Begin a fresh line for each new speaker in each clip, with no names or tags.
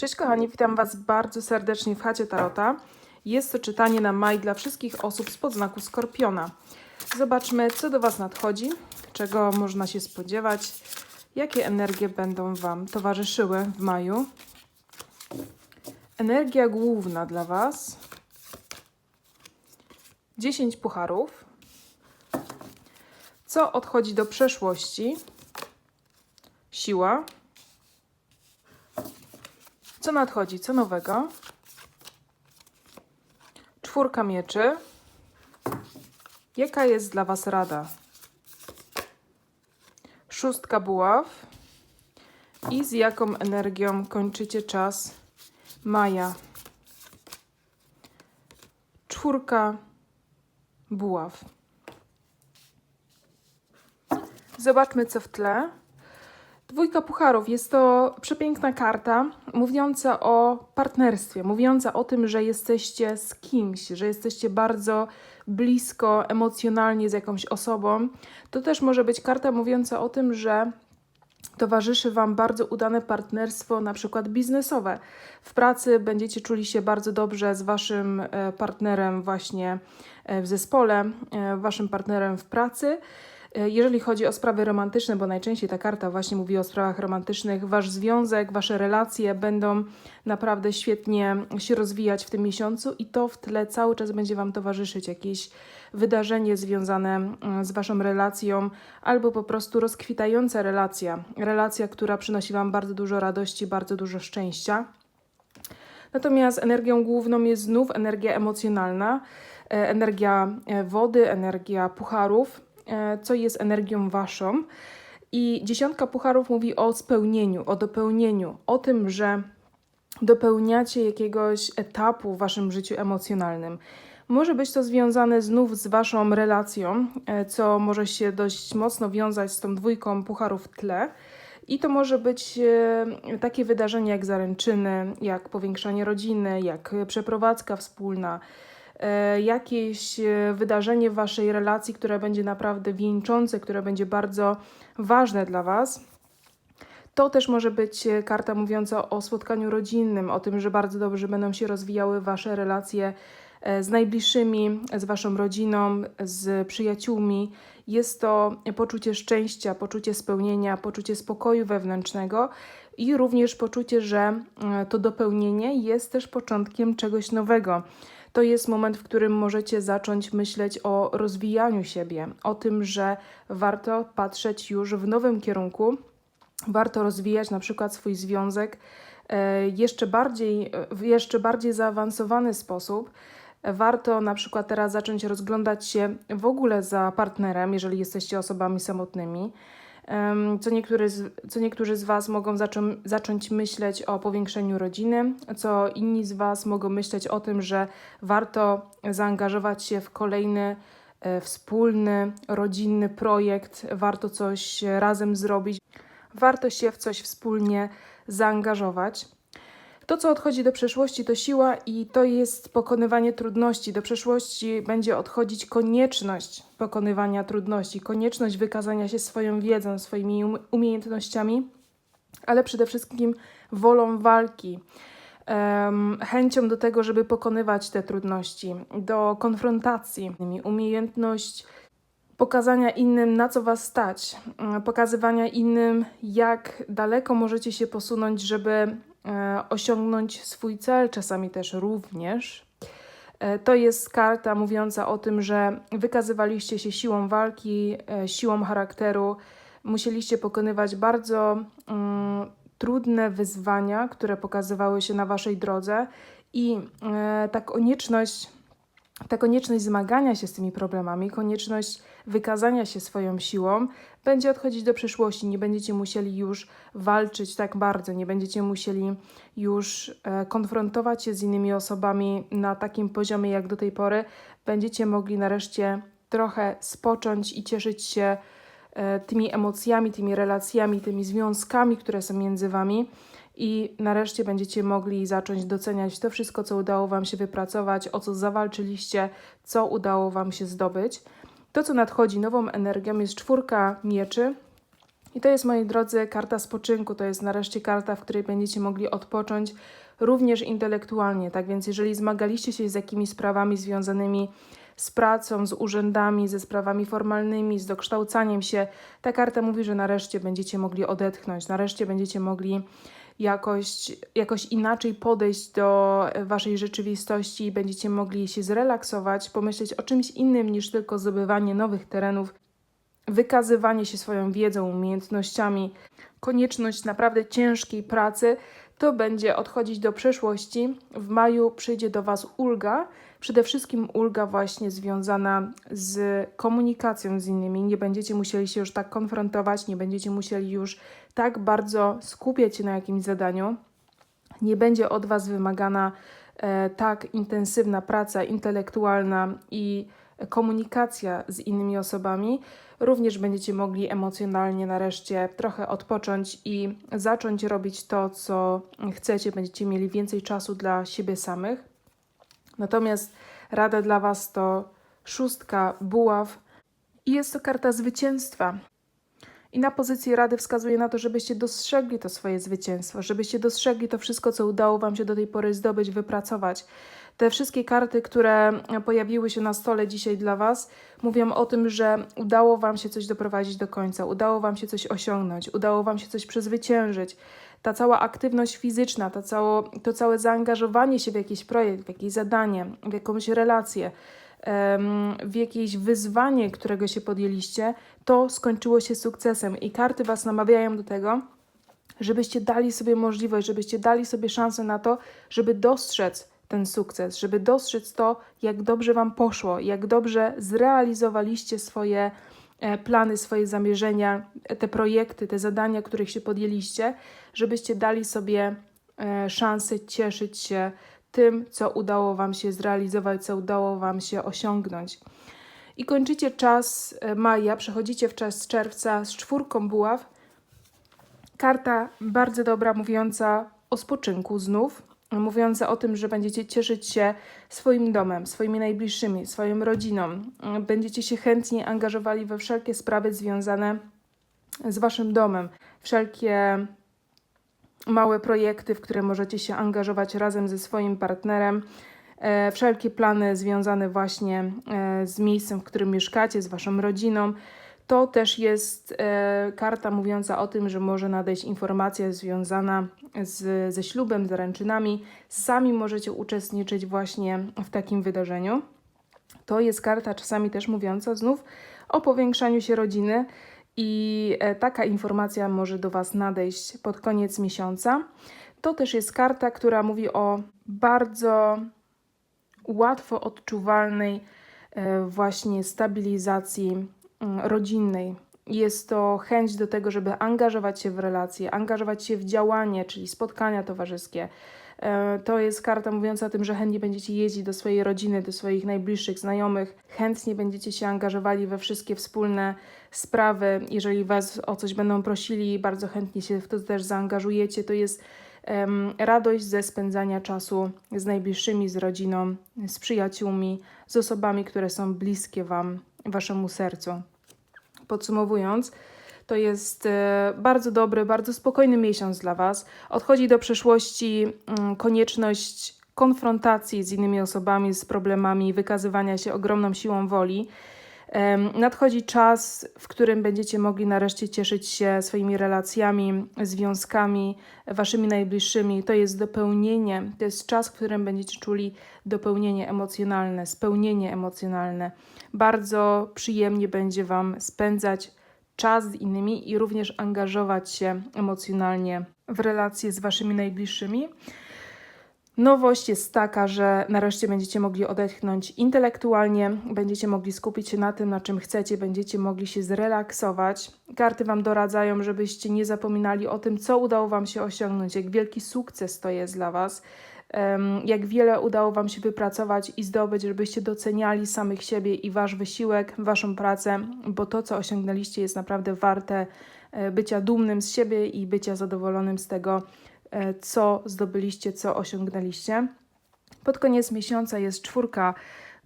Cześć kochani, witam Was bardzo serdecznie w chacie Tarota. Jest to czytanie na maj dla wszystkich osób spod znaku Skorpiona. Zobaczmy, co do Was nadchodzi, czego można się spodziewać, jakie energie będą Wam towarzyszyły w maju. Energia główna dla Was. 10 pucharów. Co odchodzi do przeszłości? Siła. Co nadchodzi? Co nowego? Czwórka mieczy. Jaka jest dla Was rada? Szóstka buław. I z jaką energią kończycie czas maja? Czwórka buław. Zobaczmy, co w tle. Dwójka pucharów jest to przepiękna karta mówiąca o partnerstwie, mówiąca o tym, że jesteście z kimś, że jesteście bardzo blisko emocjonalnie z jakąś osobą. To też może być karta mówiąca o tym, że towarzyszy Wam bardzo udane partnerstwo, na przykład biznesowe. W pracy będziecie czuli się bardzo dobrze z Waszym e, partnerem właśnie e, w zespole, e, Waszym partnerem w pracy. E, Jeżeli chodzi o sprawy romantyczne, bo najczęściej ta karta właśnie mówi o sprawach romantycznych, wasz związek, wasze relacje będą naprawdę świetnie się rozwijać w tym miesiącu i to w tle cały czas będzie wam towarzyszyć jakieś wydarzenie związane mm, z waszą relacją albo po prostu rozkwitająca relacja, relacja, która przynosi wam bardzo dużo radości, bardzo dużo szczęścia. Natomiast energią główną jest znów energia emocjonalna, e, energia e, wody, energia pucharów, co jest energią waszą. I dziesiątka pucharów mówi o spełnieniu, o dopełnieniu, o tym, że dopełniacie jakiegoś etapu w waszym życiu emocjonalnym. Może być to związane znów z waszą relacją, e, co może się dość mocno wiązać z tą dwójką pucharów w tle. I to może być e, takie wydarzenie jak zaręczyny, jak powiększanie rodziny, jak przeprowadzka wspólna, e, jakieś e, wydarzenie w waszej relacji, które będzie naprawdę wieńczące, które będzie bardzo ważne dla was. To też może być e, karta mówiąca o spotkaniu rodzinnym, o tym, że bardzo dobrze będą się rozwijały wasze relacje e, z najbliższymi, z waszą rodziną, z przyjaciółmi. Jest to poczucie szczęścia, poczucie spełnienia, poczucie spokoju wewnętrznego i również poczucie, że e, to dopełnienie jest też początkiem czegoś nowego. To jest moment, w którym możecie zacząć myśleć o rozwijaniu siebie, o tym, że warto patrzeć już w nowym kierunku, warto rozwijać na przykład swój związek e, jeszcze bardziej, w jeszcze bardziej zaawansowany sposób. Warto na przykład teraz zacząć rozglądać się w ogóle za partnerem, jeżeli jesteście osobami samotnymi. Co, niektóry z, co niektórzy z Was mogą zaczą, zacząć myśleć o powiększeniu rodziny, co inni z Was mogą myśleć o tym, że warto zaangażować się w kolejny e, wspólny, rodzinny projekt, warto coś razem zrobić, warto się w coś wspólnie zaangażować. To, co odchodzi do przeszłości, to siła i to jest pokonywanie trudności. Do przeszłości będzie odchodzić konieczność pokonywania trudności, konieczność wykazania się swoją wiedzą, swoimi um- umiejętnościami, ale przede wszystkim wolą walki, chęcią do tego, żeby pokonywać te trudności, do konfrontacji, umiejętność pokazania innym, na co was stać, pokazywania innym, jak daleko możecie się posunąć, żeby osiągnąć swój cel, czasami też również. E, To jest karta mówiąca o tym, że wykazywaliście się siłą walki, e, siłą charakteru, musieliście pokonywać bardzo mm, trudne wyzwania, które pokazywały się na waszej drodze, i e, ta konieczność ta konieczność zmagania się z tymi problemami, konieczność wykazania się swoją siłą będzie odchodzić do przyszłości. Nie będziecie musieli już walczyć tak bardzo, nie będziecie musieli już e, konfrontować się z innymi osobami na takim poziomie jak do tej pory. Będziecie mogli nareszcie trochę spocząć i cieszyć się e, tymi emocjami, tymi relacjami, tymi związkami, które są między wami. I nareszcie będziecie mogli zacząć doceniać to wszystko, co udało Wam się wypracować, o co zawalczyliście, co udało Wam się zdobyć. To, co nadchodzi nową energią, jest czwórka mieczy. I to jest, moi drodzy, karta spoczynku. To jest nareszcie karta, w której będziecie mogli odpocząć również intelektualnie. Tak więc, jeżeli zmagaliście się z jakimiś sprawami związanymi z pracą, z urzędami, ze sprawami formalnymi, z dokształcaniem się, ta karta mówi, że nareszcie będziecie mogli odetchnąć, nareszcie będziecie mogli jakoś, jakoś inaczej podejść do waszej rzeczywistości i będziecie mogli się zrelaksować, pomyśleć o czymś innym niż tylko zdobywanie nowych terenów, wykazywanie się swoją wiedzą, umiejętnościami, konieczność naprawdę ciężkiej pracy, to będzie odchodzić do przeszłości. W maju przyjdzie do Was ulga, przede wszystkim ulga właśnie związana z komunikacją z innymi. Nie będziecie musieli się już tak konfrontować, nie będziecie musieli już tak bardzo skupiać się na jakimś zadaniu. Nie będzie od Was wymagana e, tak intensywna praca intelektualna i komunikacja z innymi osobami, również będziecie mogli emocjonalnie nareszcie trochę odpocząć i zacząć robić to, co chcecie. Będziecie mieli więcej czasu dla siebie samych. Natomiast rada dla Was to szóstka buław i jest to karta zwycięstwa. I na pozycji rady wskazuje na to, żebyście dostrzegli to swoje zwycięstwo, żebyście dostrzegli to wszystko, co udało Wam się do tej pory zdobyć, wypracować. Te wszystkie karty, które pojawiły się na stole dzisiaj dla Was, mówią o tym, że udało Wam się coś doprowadzić do końca, udało Wam się coś osiągnąć, udało Wam się coś przezwyciężyć. Ta cała aktywność fizyczna, to, cało, to całe zaangażowanie się w jakiś projekt, w jakieś zadanie, w jakąś relację, w jakieś wyzwanie, którego się podjęliście, to skończyło się sukcesem i karty Was namawiają do tego, żebyście dali sobie możliwość, żebyście dali sobie szansę na to, żeby dostrzec ten sukces, żeby dostrzec to, jak dobrze Wam poszło, jak dobrze zrealizowaliście swoje e, plany, swoje zamierzenia, te projekty, te zadania, których się podjęliście, żebyście dali sobie e, szansę cieszyć się tym, co udało Wam się zrealizować, co udało Wam się osiągnąć. I kończycie czas e, maja, przechodzicie w czas czerwca z czwórką buław. Karta bardzo dobra, mówiąca o spoczynku znów, mówiąca o tym, że będziecie cieszyć się swoim domem, swoimi najbliższymi, swoją rodziną. Będziecie się chętnie angażowali we wszelkie sprawy związane z Waszym domem, wszelkie małe projekty, w które możecie się angażować razem ze swoim partnerem. E, wszelkie plany związane właśnie e, z miejscem, w którym mieszkacie, z Waszą rodziną. To też jest e, karta mówiąca o tym, że może nadejść informacja związana z, ze ślubem, zaręczynami. Sami możecie uczestniczyć właśnie w takim wydarzeniu. To jest karta czasami też mówiąca znów o powiększaniu się rodziny i e, taka informacja może do Was nadejść pod koniec miesiąca. To też jest karta, która mówi o bardzo łatwo odczuwalnej e, właśnie stabilizacji rodzinnej. Jest to chęć do tego, żeby angażować się w relacje, angażować się w działanie, czyli spotkania towarzyskie, E, to jest karta mówiąca o tym, że chętnie będziecie jeździć do swojej rodziny, do swoich najbliższych znajomych, chętnie będziecie się angażowali we wszystkie wspólne sprawy. Jeżeli Was o coś będą prosili, bardzo chętnie się w to też zaangażujecie. To jest um, radość ze spędzania czasu z najbliższymi, z rodziną, z przyjaciółmi, z osobami, które są bliskie Wam, Waszemu sercu. Podsumowując, to jest e, bardzo dobry, bardzo spokojny miesiąc dla Was. Odchodzi do przeszłości mm, konieczność konfrontacji z innymi osobami, z problemami, wykazywania się ogromną siłą woli. Nadchodzi czas, w którym będziecie mogli nareszcie cieszyć się swoimi relacjami, związkami, waszymi najbliższymi. To jest dopełnienie, to jest czas, w którym będziecie czuli dopełnienie emocjonalne, spełnienie emocjonalne. Bardzo przyjemnie będzie Wam spędzać czas z innymi i również angażować się emocjonalnie w relacje z Waszymi najbliższymi. Nowość jest taka, że nareszcie będziecie mogli odetchnąć intelektualnie, będziecie mogli skupić się na tym, na czym chcecie, będziecie mogli się zrelaksować. Karty Wam doradzają, żebyście nie zapominali o tym, co udało Wam się osiągnąć, jak wielki sukces to jest dla Was jak wiele udało Wam się wypracować i zdobyć, żebyście doceniali samych siebie i Wasz wysiłek, Waszą pracę, bo to, co osiągnęliście, jest naprawdę warte e, bycia dumnym z siebie i bycia zadowolonym z tego, co zdobyliście, co osiągnęliście. Pod koniec miesiąca jest czwórka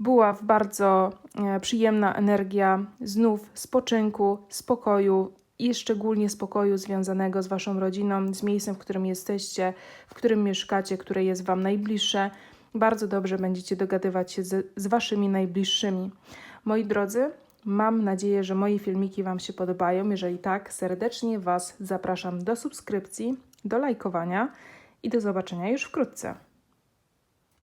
była w bardzo e, przyjemna energia znów spoczynku, spokoju i szczególnie spokoju związanego z Waszą rodziną, z miejscem, w którym jesteście, w którym mieszkacie, które jest Wam najbliższe. Bardzo dobrze będziecie dogadywać się z, z Waszymi najbliższymi. Moi drodzy, mam nadzieję, że moje filmiki Wam się podobają. Jeżeli tak, serdecznie Was zapraszam do subskrypcji, do lajkowania i do zobaczenia już wkrótce.